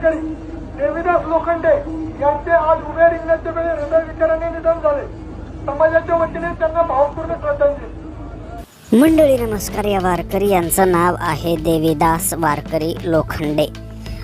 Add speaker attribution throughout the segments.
Speaker 1: शेतकरी देवीदास लोखंडे यांचे आज उभे रिंगणाच्या वेळी हृदयविकाराने निधन झाले. समाजाच्या वतीने त्यांना भावपूर्ण श्रद्धांजली.
Speaker 2: मंडळी नमस्कार. या वारकरी यांचं नाव आहे देवीदास वारकरी लोखंडे.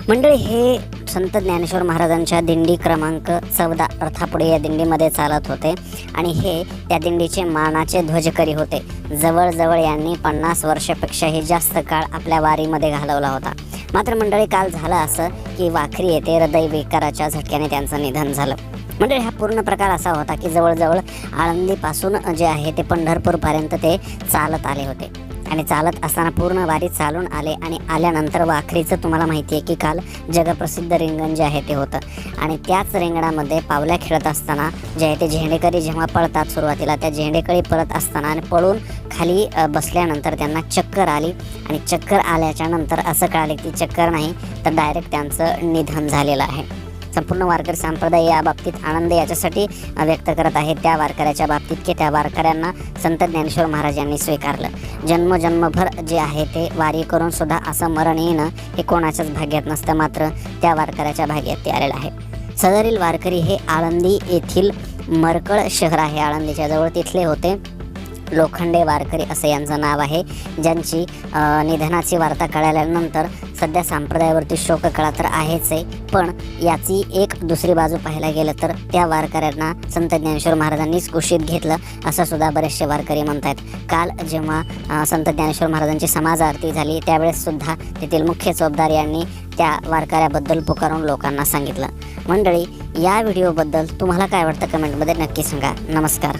Speaker 2: मंडळी हे संत ज्ञानेश्वर महाराजांच्या दिंडी क्रमांक चौदा अर्थापुढे या दिंडीमध्ये चालत होते आणि हे त्या दिंडीचे मानाचे ध्वजकरी होते. जवळजवळ यांनी पन्नास वर्षापेक्षाही जास्त काळ आपल्या वारीमध्ये घालवला होता. मात्र मंडळी काल झालं असं की वाखरी येथे हृदय विकाराच्या झटक्याने त्यांचं निधन झालं. मंडळी हा पूर्ण प्रकार असा होता की जवळजवळ आळंदीपासून जे आहे ते पंढरपूरपर्यंत ते चालत आले होते. आणि चालत असताना पूर्ण वारी चालून आले आणि आल्यानंतर वाखरीचं तुम्हाला माहिती आहे की काल जगप्रसिद्ध रिंगण जे आहे ते होतं. आणि त्याच रिंगणामध्ये पावल्या खेळत असताना जे आहे ते झेंडेकरी जेव्हा पळतात सुरुवातीला त्या झेंडेकरी पळत असताना आणि पळून खाली बसल्यानंतर त्यांना चक्कर आली आणि चक्कर आल्याच्यानंतर असं कळाले की चक्कर नाही तर डायरेक्ट त्यांचं निधन झालेलं आहे. संपूर्ण वारकरी संप्रदाय या बाबतीत आनंद याच्यासाठी व्यक्त करत आहे त्या वारकऱ्याच्या बाबतीत की त्या वारकऱ्यांना संत ज्ञानेश्वर महाराज यांनी स्वीकारलं. जन्मजन्मभर जे आहे ते वारी करून सुद्धा असं मरण येणं हे कोणाच्याच भाग्यात नसतं. मात्र त्या वारकऱ्याच्या भाग्यात ते आलेलं आहे सदरील वारकरी हे आळंदी येथील मरकळ शहर आहे. आळंदीच्या जवळ तिथले होते. लोखंडे वारकरी असं यांचं नाव आहे. ज्यांची निधनाची वार्ता कळाल्यानंतर सध्या संप्रदायावरती शोककळा तर आहेच आहे पण याची एक दुसरी बाजू पाहायला गेलं तर त्या वारकऱ्यांना संत ज्ञानेश्वर महाराजांनीच कुशीत घेतलं असं सुद्धा बरेचसे वारकरी म्हणतात काल जेव्हा संत ज्ञानेश्वर महाराजांची समाज आरती झाली त्यावेळेस सुद्धा तेथील मुख्य चौबदार यांनी त्या वारकऱ्याबद्दल पुकारून लोकांना सांगितलं. मंडळी या व्हिडिओबद्दल तुम्हाला काय वाटतं कमेंटमध्ये नक्की सांगा. नमस्कार.